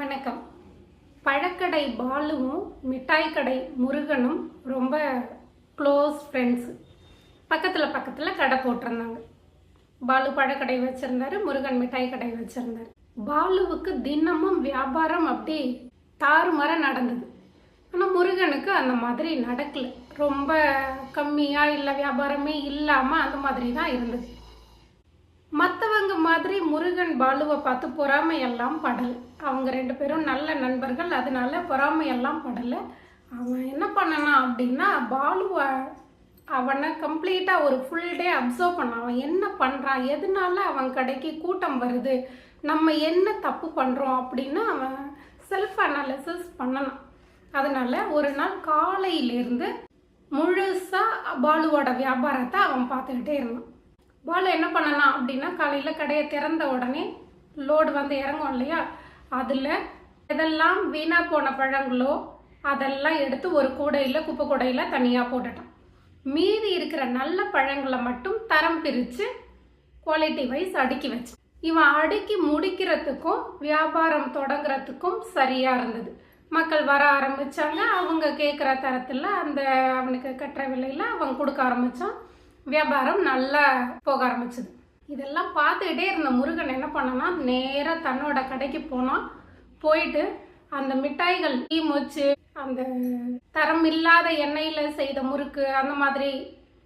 வணக்கம். பழக்கடை பாலுவும் மிட்டாய் கடை முருகனும் ரொம்ப க்ளோஸ் ஃப்ரெண்ட்ஸு பக்கத்தில் பக்கத்தில் கடை போட்டிருந்தாங்க. பாலு பழக்கடை வச்சுருந்தாரு முருகன் மிட்டாய் கடை வச்சுருந்தாரு. பாலுவுக்கு தினமும் வியாபாரம் அப்படி தாறுமாற நடந்தது. ஆனால் முருகனுக்கு அந்த மாதிரி நடக்கல. ரொம்ப கம்மியாக இல்லை வியாபாரமே இல்லாமல் அந்த மாதிரி தான் இருந்தது. மற்றவங்க மாதிரி முருகன் பாலுவை பார்த்து பொறாமையெல்லாம் படலை. அவங்க ரெண்டு பேரும் நல்ல நண்பர்கள் அதனால பொறாமையெல்லாம் படலை. அவன் என்ன பண்ணனா அப்படின்னா பாலுவை அவனை கம்ப்ளீட்டாக ஒரு ஃபுல் டே அப்சர்வ் பண்ணான். அவன் என்ன பண்ணுறான் எதனால அவன் கடைக்கு கூட்டம் வருது? நம்ம என்ன தப்பு பண்ணுறோம் அப்படின்னு அவன் செல்ஃப் அனாலிசிஸ் பண்ணலாம் அதனால ஒரு நாள் காலையிலேருந்து முழுசாக பாலுவோட வியாபாரத்தை அவன் பார்த்துக்கிட்டே இருந்தான். போல் என்ன பண்ணலாம் அப்படின்னா காலையில் கடையை திறந்த உடனே லோடு வந்து இறங்கும் இல்லையா? அதில் எதெல்லாம் வீணாக போன பழங்களோ அதெல்லாம் எடுத்து ஒரு கூடையில் குப்பை கூடையில் தனியாக போட்டுட்டான் மீதி இருக்கிற நல்ல பழங்களை மட்டும் தரம் பிரித்து குவாலிட்டி வைஸ் அடுக்கி வச்சு. இவன் அடுக்கி முடிக்கிறதுக்கும் வியாபாரம் தொடங்குறதுக்கும் சரியாக இருந்தது. மக்கள் வர ஆரம்பிச்சாங்க. அவங்க கேட்குற தரத்தில் அந்த அவனுக்கு கட்டுற விலையில் அவன் கொடுக்க ஆரம்பித்தான் வியாபாரம் நல்லா போக ஆரம்பிச்சுது. இதெல்லாம் பார்த்துக்கிட்டே இருந்த முருகன் என்ன பண்ணனா நேராக தன்னோட கடைக்கு போனான் போயிட்டு அந்த மிட்டாய்கள் டீ மொச்சு அந்த தரம் இல்லாத எண்ணெயில் செய்த முறுக்கு அந்த மாதிரி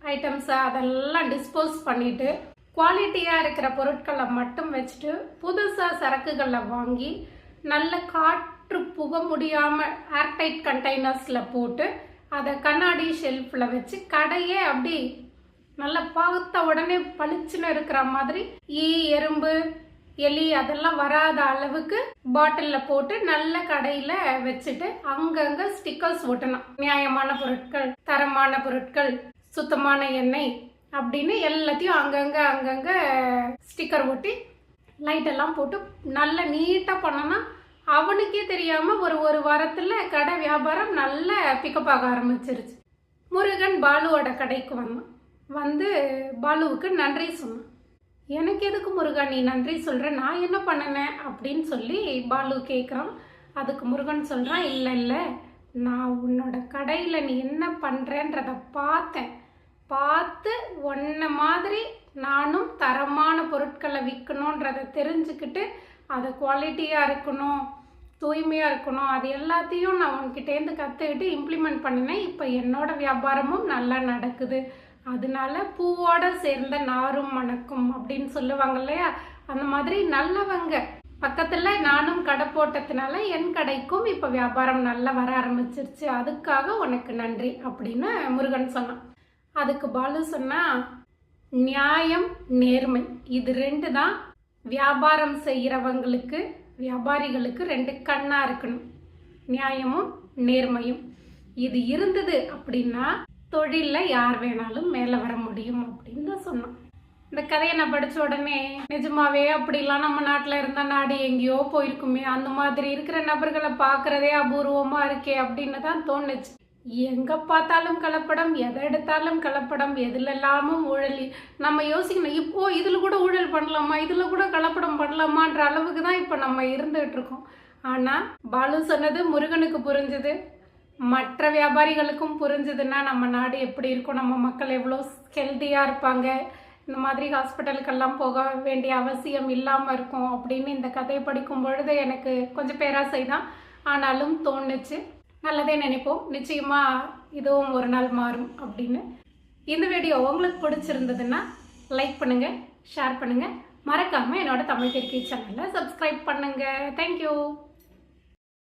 ஐட்டம்ஸை அதெல்லாம் டிஸ்போஸ் பண்ணிட்டு குவாலிட்டியாக இருக்கிற பொருட்களை மட்டும் வச்சுட்டு புதுசாக சரக்குகளை வாங்கி நல்ல காற்று புக முடியாமல் ஏர்டைட் கண்டெய்னர்ஸில் போட்டு அதை கண்ணாடி ஷெல்ஃபில் வச்சு கடையே அப்படி நல்லா பார்த்த உடனே பளிச்சுன்னு இருக்கிற மாதிரி ஈ எறும்பு எலி அதெல்லாம் வராத அளவுக்கு பாட்டிலில் போட்டு நல்ல கடையில் வச்சுட்டு அங்கங்கே ஸ்டிக்கர்ஸ் ஒட்டணும் நியாயமான பொருட்கள் தரமான பொருட்கள் சுத்தமான எண்ணெய் அப்படின்னு எல்லாத்தையும் அங்கங்கே அங்கங்கே ஸ்டிக்கர் ஒட்டி லைட்டெல்லாம் போட்டு நல்ல நீட்டாக பண்ணனா அவனுக்கே தெரியாமல் ஒரு ஒரு வாரத்தில் கடை வியாபாரம் நல்ல பிக்கப் ஆக ஆரம்பிச்சிருச்சு. முருகன் பாலுவோட கடைக்கு வந்தான். வந்து பாலுவுக்கு நன்றி சொன்னான் எனக்கு எதுக்கு முருகா நீ நன்றி சொல்கிற நான் என்ன பண்ணினேன்? அப்படின்னு சொல்லி பாலு கேட்குறான் அதுக்கு முருகன் சொல்கிறான் இல்லை இல்லை. நான் உன்னோட கடையில் நீ என்ன பண்ணுறேன்றத பார்த்தேன். பார்த்து ஒன்றை மாதிரி நானும் தரமான பொருட்களை விற்கணுன்றதை தெரிஞ்சுக்கிட்டு அது குவாலிட்டியாக இருக்கணும் தூய்மையாக இருக்கணும் அது எல்லாத்தையும் நான் உன்கிட்டேருந்து கற்றுக்கிட்டு இம்ப்ளிமெண்ட் பண்ணினேன். இப்போ என்னோடய வியாபாரமும் நல்லா நடக்குது. அதனால பூவோட சேர்ந்த நாரும் மணக்கும் அப்படின்னு சொல்லுவாங்க இல்லையா? அந்த மாதிரி நல்லவங்க. பக்கத்தில் நானும் கடை போட்டதுனால என் கடைக்கும் இப்போ வியாபாரம் நல்லா வர ஆரம்பிச்சிருச்சு. அதுக்காக உனக்கு நன்றி அப்படின்னு முருகன் சொன்னான். அதுக்கு பாலு சொன்னா நியாயம் நேர்மை இது ரெண்டு தான் வியாபாரம் செய்கிறவங்களுக்கு வியாபாரிகளுக்கு ரெண்டு கண்ணா இருக்கணும். நியாயமும் நேர்மையும். இது இருந்தது அப்படின்னா தொழிலில் யார் வேணாலும் மேலே வர முடியும் அப்படின்னு தான் சொன்னான். இந்த கதையை நான் படித்த உடனே நிஜமாவே அப்படிலாம் நம்ம நாட்டில் இருந்த நாடு எங்கேயோ போயிருக்குமே அந்த மாதிரி இருக்கிற நபர்களை பார்க்குறதே அபூர்வமாக இருக்கே அப்படின்னு தான் தோணுச்சு. எங்கே பார்த்தாலும் கலப்படம் எதை எடுத்தாலும் கலப்படம் எதுலெல்லாமும் ஊழல். நம்ம யோசிக்கணும் இப்போ இதில் கூட ஊழல் பண்ணலாமா இதில் கூட கலப்படம் பண்ணலாமான்ற அளவுக்கு தான் இப்போ நம்ம இருந்துகிட்டு இருக்கோம். ஆனால் பாலு சொன்னது முருகனுக்கு புரிஞ்சுது. மற்ற வியாபாரிகளுக்கும் புரிஞ்சுதுன்னா நம்ம நாடு எப்படி இருக்கும்? நம்ம மக்கள் எவ்வளோ ஹெல்த்தியாக இருப்பாங்க? இந்த மாதிரி ஹாஸ்பிட்டலுக்கெல்லாம் போக வேண்டிய அவசியம் இல்லாமல் இருக்கும் அப்படின்னு இந்த கதையை படிக்கும் பொழுது எனக்கு கொஞ்சம் பேராசை தான். ஆனாலும் தோணுச்சு. நல்லதே நினைப்போம். நிச்சயமாக இதுவும் ஒரு நாள் மாறும் அப்படின்னு. இந்த வீடியோ உங்களுக்கு பிடிச்சிருந்ததுன்னா லைக் பண்ணுங்கள் ஷேர் பண்ணுங்கள் மறக்காமல் என்னோட தமிழ் தெற்கை சேனலை சப்ஸ்கிரைப் பண்ணுங்கள் தேங்க்யூ